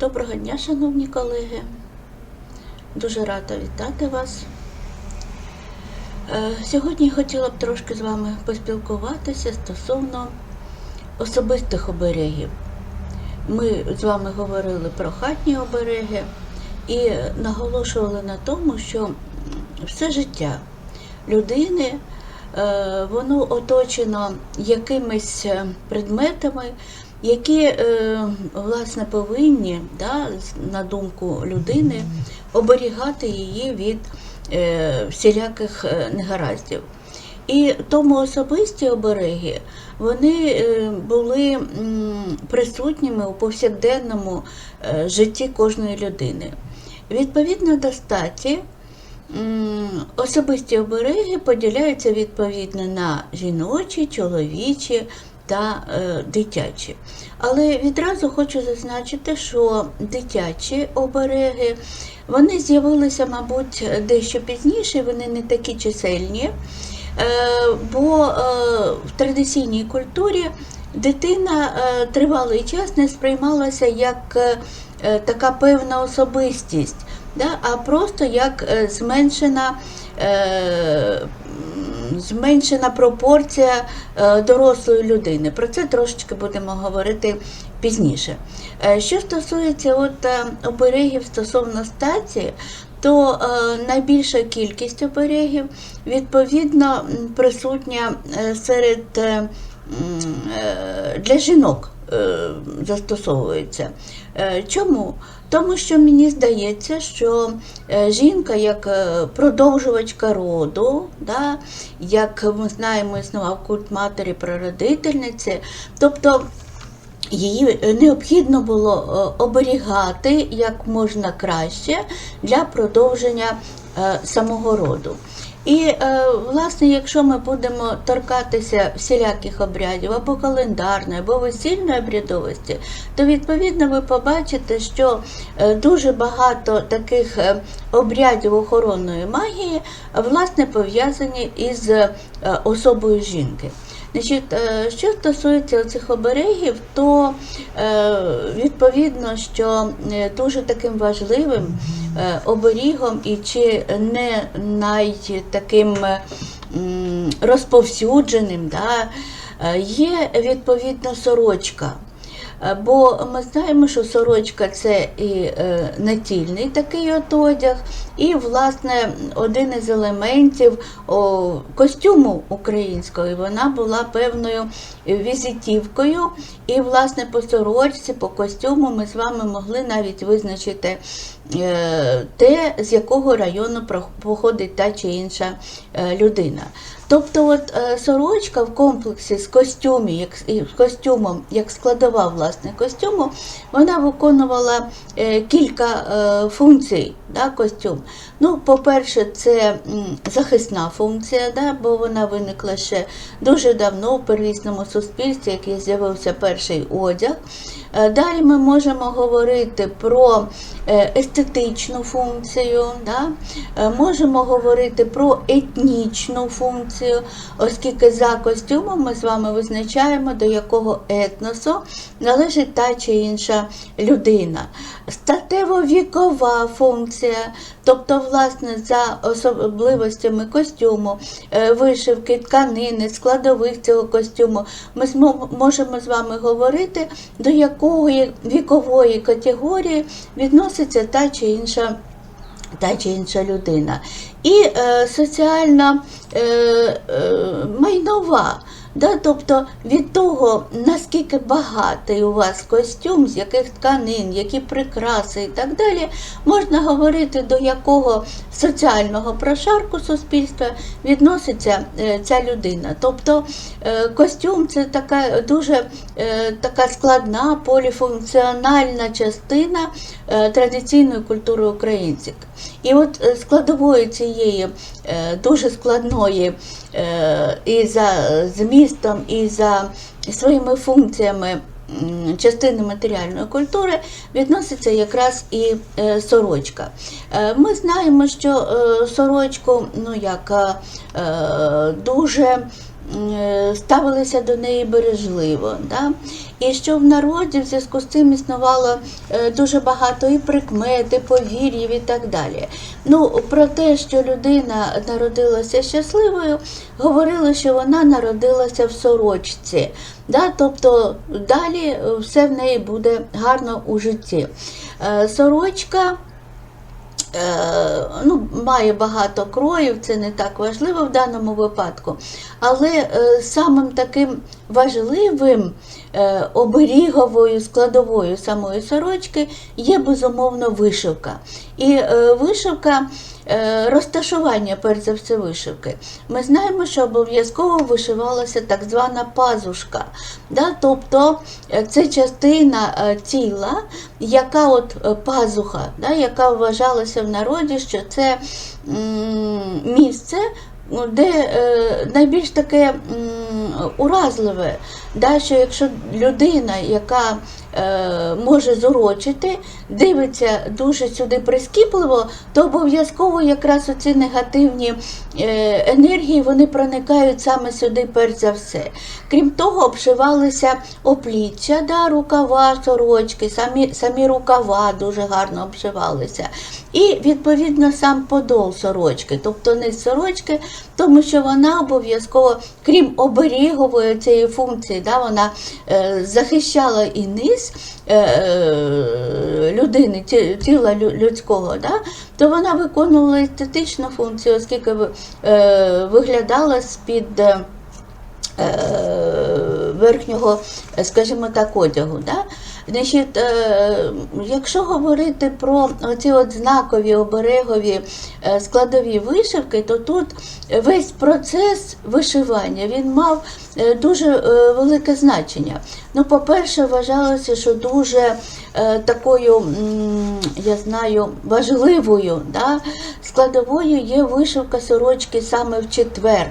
Доброго дня, шановні колеги. Дуже рада вітати вас. Е, Сьогодні хотіла б трошки з вами поспілкуватися стосовно особистих оберегів. Ми з вами говорили про хатні обереги і наголошували на тому, що все життя людини е, воно оточено якимись е, предметами, які е, власне повинні, да, на думку людини, оберігати її від е, всіляких е, негараздів. І тому особисті обереги вони були присутніми у повсякденному житті кожної людини. Відповідно до статі, особисті обереги поділяються відповідно на жіночі, чоловічі та е, дитячі. Але відразу хочу зазначити, що дитячі обереги вони з'явилися, мабуть, дещо пізніше, вони не такі чисельні. Е, бо е, в традиційній культурі дитина тривалий час не сприймалася як така певна особистість, а просто як зменшена. Зменшена пропорція е, дорослої людини. Про це трошечки будемо говорити пізніше. Е, Що стосується от, е, оберегів стосовно статі, то найбільша кількість оберегів відповідно присутня серед для жінок застосовується. Чому? Тому що мені здається, що е, жінка як е, продовжувачка роду, да, як ми знаємо, існував культ матері прародительниці, тобто Її е, необхідно було оберігати як можна краще для продовження самого роду. І, е, власне, якщо ми будемо торкатися всіляких обрядів або календарної, або весільної обрядовості, то відповідно ви побачите, що е, дуже багато таких е, обрядів охоронної магії власне пов'язані із особою жінки. Значить, е, що стосується цих оберегів, то е, відповідно, що е, дуже таким важливим оберігом і чи не найтаким таким розповсюдженим да, є відповідно сорочка. Е, Бо ми знаємо, що сорочка це і е, натільний такий от одяг, і, власне, один із елементів костюму українського, вона була певною візитівкою. І, власне, по сорочці, по костюму ми з вами могли навіть визначити е, те, з якого району походить та чи інша людина. Тобто, от е, сорочка в комплексі з костюмі, як з костюмом, як складова власне костюму, вона виконувала е, кілька е, функцій. Да, костюм. Ну, по-перше, це захисна функція, да, бо вона виникла ще дуже давно в первісному суспільстві, який з'явився перший одяг. Е, Далі ми можемо говорити про е, естетичну функцію, да? Е, можемо говорити про етнічну функцію, оскільки за костюмом ми з вами визначаємо, до якого етносу належить та чи інша людина. Статево-вікова функція, тобто, власне, за особливостями костюму, е, вишивки, тканини, складових цього костюму, ми можемо з вами говорити, до якої вікової категорії відноситься та чи інша. Та чи інша людина. І е, соціальна е, е, майнова. Да, тобто від того, наскільки багатий у вас костюм, з яких тканин, які прикраси і так далі, можна говорити, до якого соціального прошарку суспільства відноситься е, ця людина. Тобто е, костюм це така дуже е, така складна поліфункціональна частина традиційної культури українців. І от складовою цієї дуже складної е, і за змістом, і за своїми функціями частини матеріальної культури відноситься якраз і е, сорочка. Е, Ми знаємо, що е, сорочку ну, як, е, дуже е, ставилися до неї бережливо. Да? І що в народі в зв'язку з цим існувало е, дуже багато і прикмет, і повір'їв і так далі. Ну, про те, що людина народилася щасливою, говорили, що вона народилася в сорочці. Да? Тобто далі е, все в неї буде гарно у житті. Е, Сорочка е, ну, має багато кроїв, це не так важливо в даному випадку. Але е, самим таким важливим е, оберіговою складовою самої сорочки є безумовно вишивка. І е, вишивка. Е, Розташування, перш за все, вишивки. Ми знаємо, що обов'язково вишивалася так звана пазушка. Да? Тобто е, це частина е, тіла, яка от пазуха, да? яка вважалася в народі, що це місце, ну, де найбільш таке уразливе, да? що якщо людина, яка е, може зурочити, дивиться дуже сюди прискіпливо, то обов'язково якраз оці негативні е, енергії вони проникають саме сюди, перш за все. Крім того, обшивалися опліччя, да, рукава, сорочки, самі, самі рукава дуже гарно обшивалися. І відповідно сам подол сорочки, тобто не сорочки, тому що вона обов'язково, крім оберігової цієї функції, да, вона е, захищала і низ е, людини, тіла людського, да, то вона виконувала естетичну функцію, оскільки е, виглядала з-під. верхнього, скажімо так, одягу. Да? Значить, е, якщо говорити про ці от знакові оберегові е, складові вишивки, то тут весь процес вишивання він мав е, дуже велике значення. Ну, по-перше, вважалося, що дуже такою, я знаю, важливою да, складовою є вишивка сорочки саме в четвер.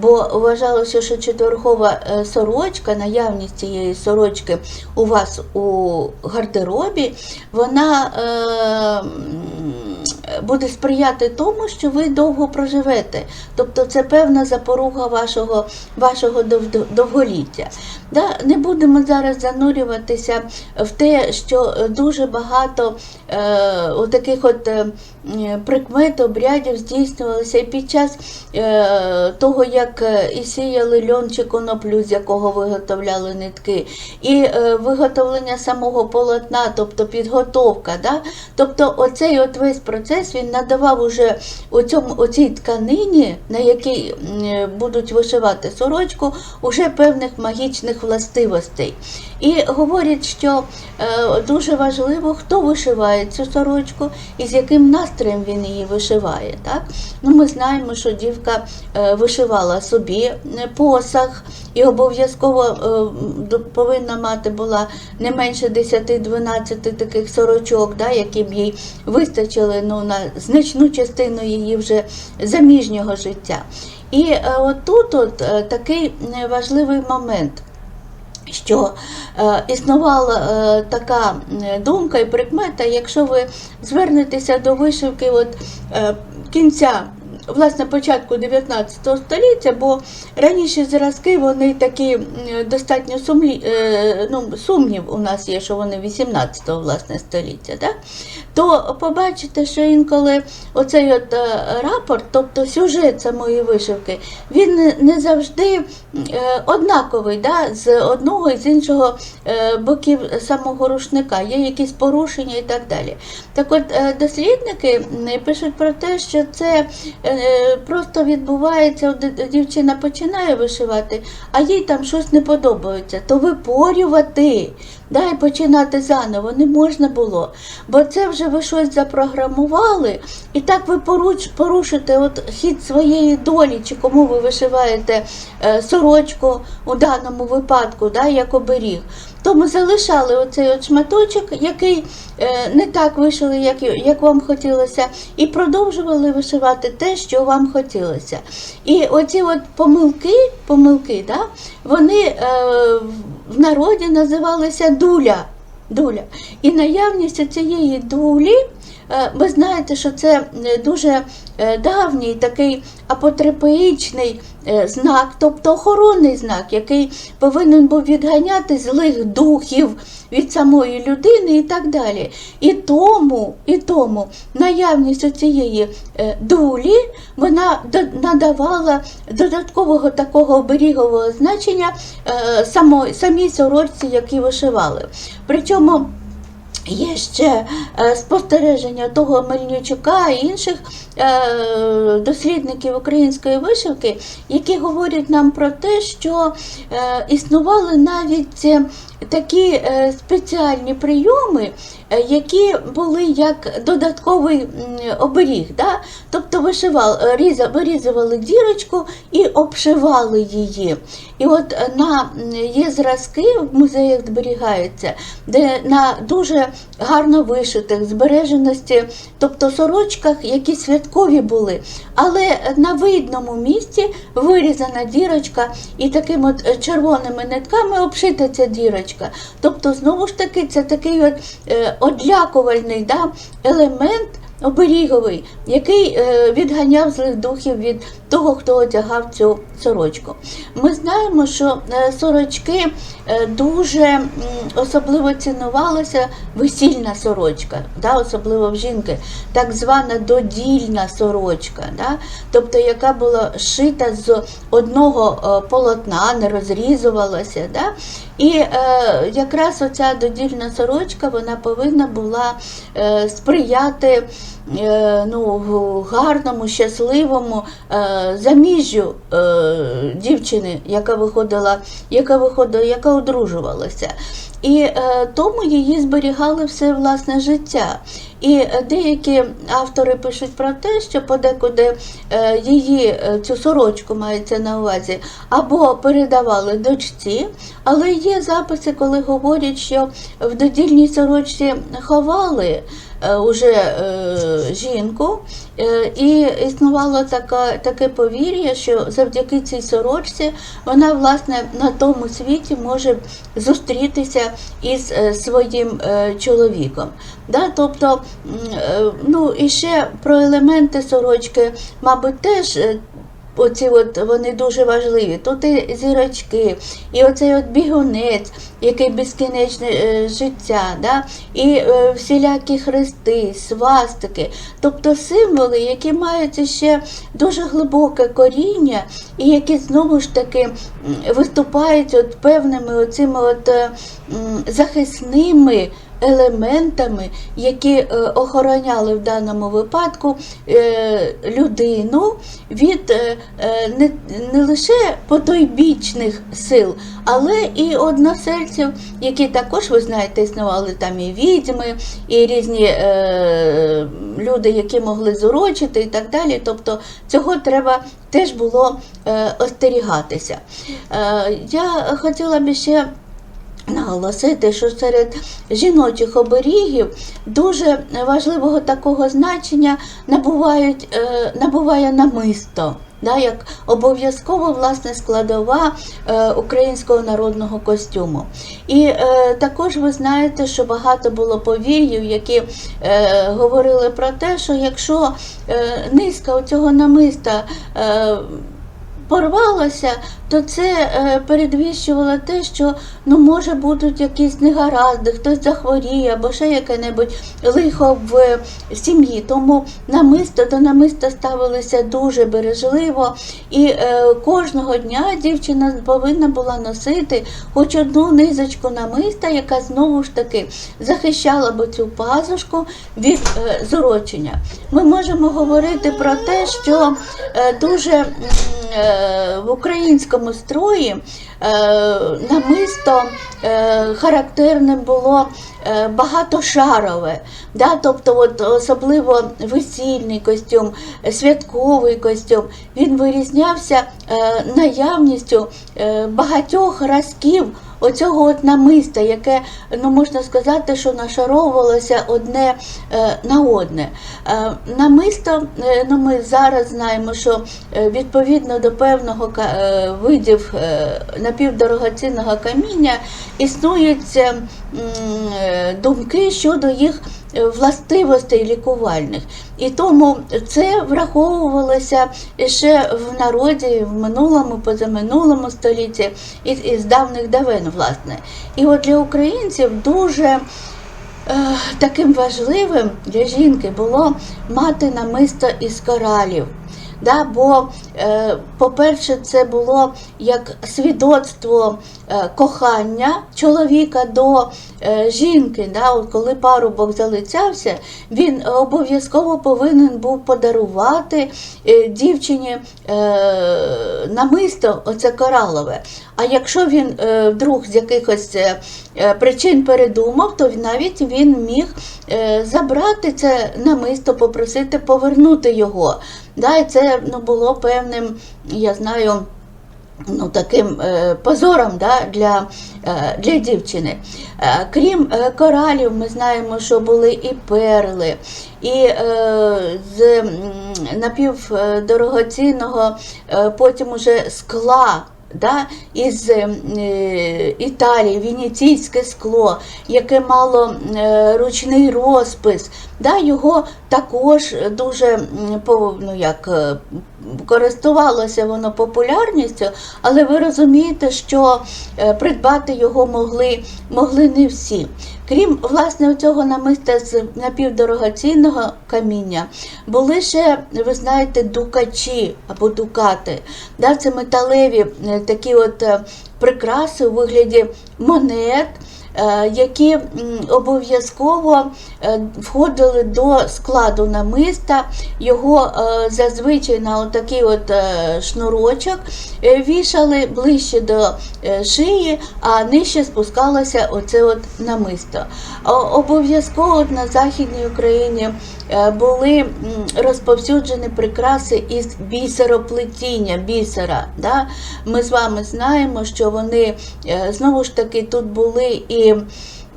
Бо вважалося, що четверхова е, сорочка, наявність цієї сорочки у вас у гардеробі, вона е, буде сприяти тому, що ви довго проживете. Тобто це певна запоруга вашого, вашого довголіття. Да? Не будемо зараз занурюватися в те, що е, дуже багато е, отаких от е, прикмет, обрядів здійснювалося і під час е, того, як е, і сіяли льон чи коноплю, з якого виготовляли нитки, і е, виготовлення самого полотна, тобто підготовка. Да? Тобто оцей от весь процес він надавав уже у цьому, оцій тканині, на якій будуть вишивати сорочку, уже певних магічних властивостей. І говорять, що е, дуже важливо, хто вишиває цю сорочку і з яким настроєм він її вишиває. Так? Ну, ми знаємо, що дівка е, вишивала собі е, посаг і обов'язково повинна мати була не менше 10-12 таких сорочок, да, які б їй вистачили ну, на значну частину її вже заміжнього життя. І е, отут от, е, такий е, важливий момент що існувала така думка і прикмета, якщо ви звернетеся до вишивки от, кінця, власне, початку 19 століття, бо раніше зразки вони такі достатньо сумлі, е, ну, сумнів у нас є, що вони 18 власне століття, да? то побачите, що інколи оцей от е, рапорт, тобто сюжет самої вишивки, він не- завжди е, однаковий да, з одного і з іншого боків самого рушника. Є якісь порушення і так далі. Так от дослідники пишуть про те, що це просто відбувається, дівчина починає вишивати, а їй там щось не подобається, то випорювати. Да, і починати заново не можна було, бо це вже ви щось запрограмували, і так ви порушите от хід своєї долі, чи кому ви вишиваєте е, сорочку у даному випадку, да, як оберіг. Тому залишали оцей от шматочок, який е, не так вишили, як, як вам хотілося, і продовжували вишивати те, що вам хотілося. І оці от помилки, помилки да, вони е, в народі називалася дуля. дуля. І наявність цієї дулі, ви знаєте, що це е, дуже е, давній такий апотрепеїчний е, знак, тобто охоронний знак, який повинен був відганяти злих духів від самої людини і так далі. І тому, і тому наявність цієї дулі вона надавала додаткового такого оберігового значення е, самій сорочці, які вишивали. Причому Є ще е, спостереження того Мельничука і інших е, дослідників української вишивки, які говорять нам про те, що е, існували навіть такі спеціальні прийоми, які були як додатковий оберіг. Да? Тобто вишивали, вирізували дірочку і обшивали її. І от е, на є зразки в музеях зберігаються, де на дуже гарно вишитих, збереженості, тобто сорочках, які святкові були, але на видному місці вирізана дірочка і таким от е, червоними нитками обшита ця дірочка. Тобто, знову ж таки, це такий от е, одлякувальний да, елемент. Оберіговий, який е, відганяв злих духів від того, хто одягав цю сорочку. Ми знаємо, що е, сорочки е, дуже особливо цінувалася весільна сорочка, да, особливо в жінки, так звана додільна сорочка, да, тобто яка була шита з одного полотна, не розрізувалася. Да, і е, якраз оця додільна сорочка вона повинна була е, сприяти ну, гарному, щасливому е, заміжжю е, дівчини, яка виходила, яка виходила, яка одружувалася. І е, тому її зберігали все власне життя. І е, деякі автори пишуть про те, що подекуди е, її е, цю сорочку мається на увазі, або передавали дочці, але є записи, коли говорять, що в додільній сорочці ховали е, уже е, жінку, е, і існувало така, таке повір'я, що завдяки цій сорочці вона власне на тому світі може зустрітися із е, своїм е, чоловіком. Да? Тобто, е, ну і ще про елементи сорочки, мабуть, теж. Оці от вони дуже важливі. Тут і зірочки, і оцей от бігунець, який безкінечне е, життя, да? і е, всілякі хрести, свастики, тобто символи, які мають ще дуже глибоке коріння, і які знову ж таки виступають от певними оцими от, е, захисними елементами, які е, охороняли в даному випадку е, людину від е, не, не лише потойбічних сил, але і односельців, які також, ви знаєте, існували там і відьми, і різні е, люди, які могли зурочити і так далі. Тобто цього треба теж було е, остерігатися. Е, я хотіла б ще наголосити, що серед жіночих оберігів дуже важливого такого значення набувають, е, набуває намисто. Да, як обов'язково власне складова е, українського народного костюму. І е, також ви знаєте, що багато було повір'їв, які говорили про те, що якщо низка цього намиста порвалася, то це е, передвіщувало те, що ну, може будуть якісь негаразди, хтось захворіє або ще яке-небудь лихо в сім'ї. Тому намисто до намиста ставилися дуже бережливо, і е, кожного дня дівчина повинна була носити хоч одну низочку намиста, яка знову ж таки захищала б цю пазушку від е, зурочення. Ми можемо говорити про те, що е, дуже е, в українському строї е, намисто е, характерним було е, багатошарове, да? тобто от особливо весільний костюм, святковий костюм, він вирізнявся наявністю багатьох разків оцього от намиста, яке, ну можна сказати, що нашаровувалося одне е, на одне. Е, намисто, е, ну ми зараз знаємо, що відповідно до певного видів напівдорогоцінного каміння існують е, е, думки щодо їх властивостей лікувальних. І тому це враховувалося ще в народі в минулому, позаминулому столітті і, з давних давен, власне. І от для українців дуже е, таким важливим для жінки було мати намисто із коралів. Да, бо, е, по-перше, це було як свідоцтво е, кохання чоловіка до е, жінки. Да, от коли парубок залицявся, він обов'язково повинен був подарувати дівчині намисто, оце коралове. А якщо він е, вдруг з якихось е, е, причин передумав, то навіть він міг забрати це намисто, попросити повернути його. І це ну, було певним, я знаю, ну, таким позором да, для, для дівчини. Крім коралів, ми знаємо, що були і перли, і е, з напівдорогоцінного потім уже скла. Да, із е, Італії, венеційське скло, яке мало е, ручний розпис, да, його також дуже ну, як, е, користувалося воно популярністю, але ви розумієте, що е, придбати його могли, могли не всі. Крім власне цього намиста з напівдорогоцінного каміння, були ще, ви знаєте, дукачі або дукати. Да, це металеві е, такі от е, прикраси у вигляді монет. Е, Які обов'язково е, входили до складу намиста, його е, зазвичай на отакий от шнурочок вішали ближче до шиї, а нижче спускалося оце от намисто. Обов'язково на Західній Україні були розповсюджені прикраси із бісероплетіння, бісера. Да? Ми з вами знаємо, що вони знову ж таки тут були і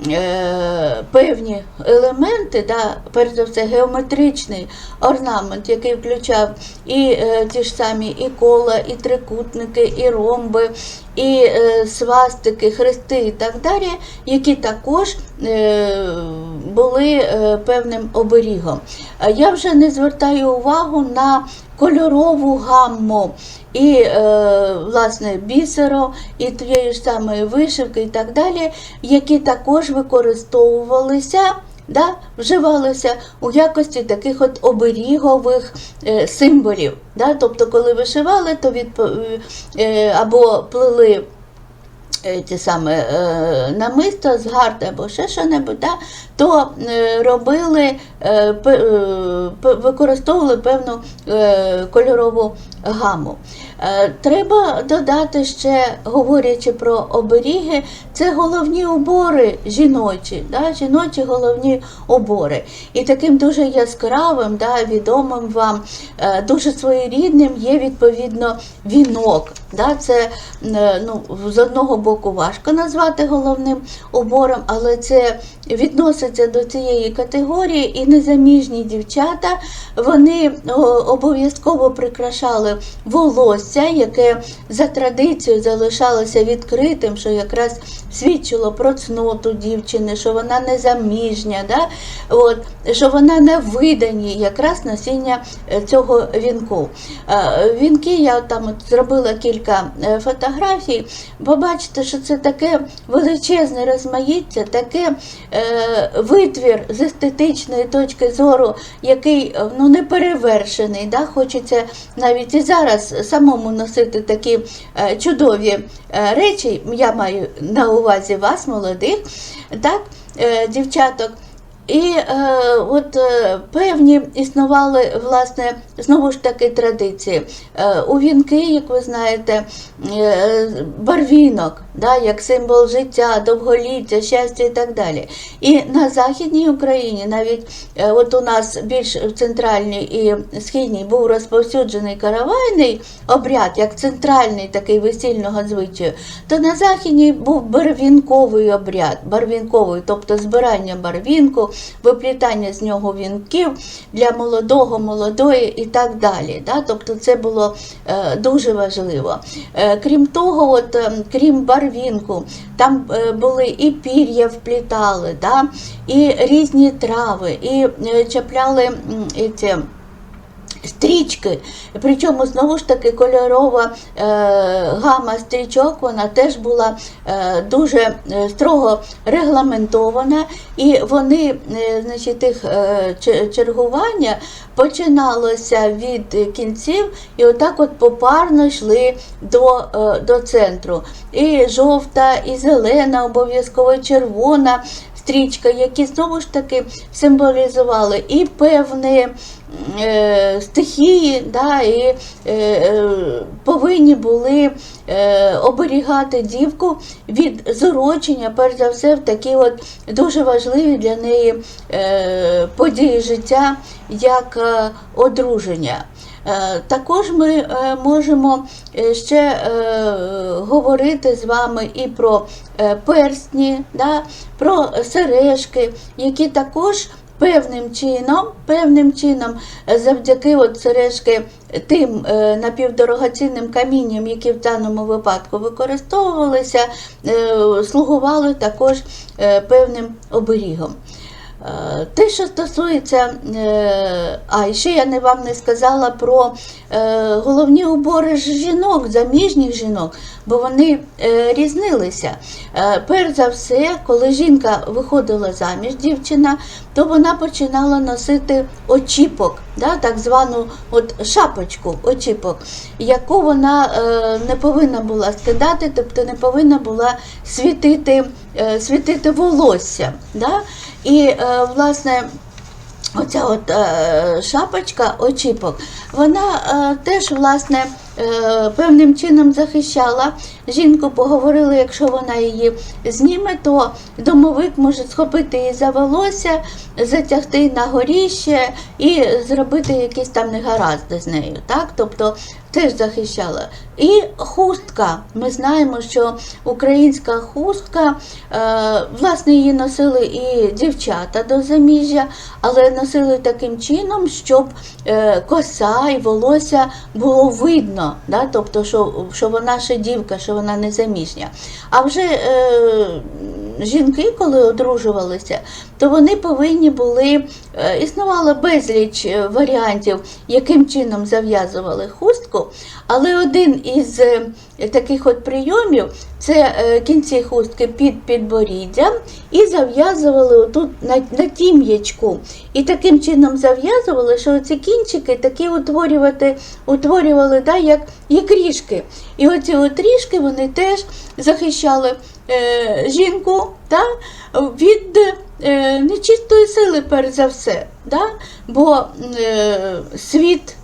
е, певні елементи, да, все, геометричний орнамент, який включав і е, ті ж самі і кола, і трикутники, і ромби, і е, свастики, хрести і так далі, які також е, були е, певним оберігом. Я вже не звертаю увагу на кольорову гамму і власне бісеро, і тієї ж самої вишивки і так далі, які також використовувалися. Да, вживалися у якості таких от оберігових е, символів. Да? Тобто, коли вишивали, то відп... е, або плели е, ті саме намисто з гарди або ще що-небудь, да, то робили, використовували певну кольорову гаму. Е, Треба додати ще, говорячи про оберіги, це головні убори жіночі, да, жіночі головні убори. І таким дуже яскравим, да, відомим вам, е, дуже своєрідним є відповідно вінок. Да, це е, ну, з одного боку важко назвати головним убором, але це відноситься до цієї категорії, і незаміжні дівчата вони обов'язково прикрашали волосся, яке за традицією залишалося відкритим, що якраз свідчило про цноту дівчини, що вона незаміжня, да? От, що вона на виданні якраз носіння е, цього вінку. Е, Вінки я там зробила кілька е, фотографій. Побачите, що це таке величезне розмаїття, таке е, витвір з естетичної точки зору, який ну, не перевершений. Да? Хочеться навіть і зараз самому носити такі е, чудові е, речі. Я маю на увазі вас, молодих, так, е, дівчаток. І е, от е, певні існували власне знову ж таки традиції. Е, у вінки, як ви знаєте, е, барвінок, да, як символ життя, довголіття, щастя і так далі. І на Західній Україні, навіть е, от у нас більш в центральній і східній був розповсюджений каравайний обряд, як центральний такий весільного звичаю, то на Західній був барвінковий обряд, барвінковий, тобто збирання барвінку, виплітання з нього вінків для молодого, молодої і так далі. Да? Тобто це було е, дуже важливо. Е, крім того, от, е, крім барвінку, там е, були і пір'я вплітали, да? і різні трави, і чіпляли ці, стрічки. Причому знову ж таки кольорова е, гама стрічок вона теж була е, дуже е, строго регламентована, і вони, е, значить, їх е, чергування починалося від кінців і отак от попарно йшли до, е, до центру. І жовта, і зелена, обов'язково червона стрічка, які знову ж таки символізували і певні стихії, да, і е, е, повинні були е, оберігати дівку від зорочення, перш за все, в такі от дуже важливі для неї е, події життя, як е, одруження. Е, Також ми е, можемо е, ще е, говорити з вами і про е, перстні, да, про сережки, які також певним чином, певним чином, е, завдяки от сережки тим е, напівдорогоцінним камінням, які в даному випадку використовувалися, е, слугували також е, певним оберігом. Е, Те, що стосується, е, а і ще я не вам не сказала про е, головні убори жінок, заміжніх жінок, бо вони е, різнилися. Е, Перш за все, коли жінка виходила заміж, дівчина, то вона починала носити очіпок, да, так звану от шапочку очіпок, яку вона е, не повинна була скидати, тобто не повинна була світити, світити волосся. Да? І, власне, Оця от е, шапочка очіпок, вона е, теж власне певним чином захищала жінку. Поговорили, якщо вона її зніме, то домовик може схопити її за волосся, затягти на горіще і зробити якісь там негаразди з нею. Так? Тобто теж захищала. І хустка. Ми знаємо, що українська хустка, е, власне, її носили і дівчата до заміжжя, але носили таким чином, щоб е, коса і волосся було видно, да? тобто, що, що вона ще дівка, що вона не заміжня. А вже е, жінки, коли одружувалися, то вони повинні були, е, існувало безліч е, варіантів, яким чином зав'язували хустку, але один із е, таких от прийомів це кінці хустки під підборіддям і зав'язували отут на, на тім'ячку. І таким чином зав'язували, що ці кінчики такі утворювати, утворювали да, як, як ріжки. І оці от ріжки вони теж захищали жінку да, від е, нечистої сили, перш за все. Да? Бо е, світ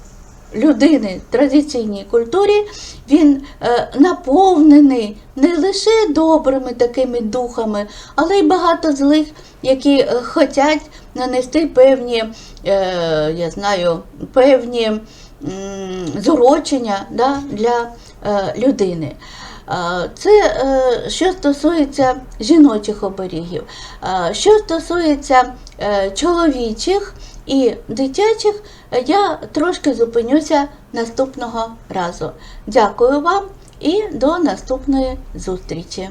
людини в традиційній культурі він е, наповнений не лише добрими такими духами, але й багато злих, які е, хочуть нанести певні, е, я знаю, певні зурочення да, для е, людини. Це е, що стосується жіночих оберігів. Що стосується е, чоловічих і дитячих, я трошки зупинюся наступного разу. Дякую вам і до наступної зустрічі!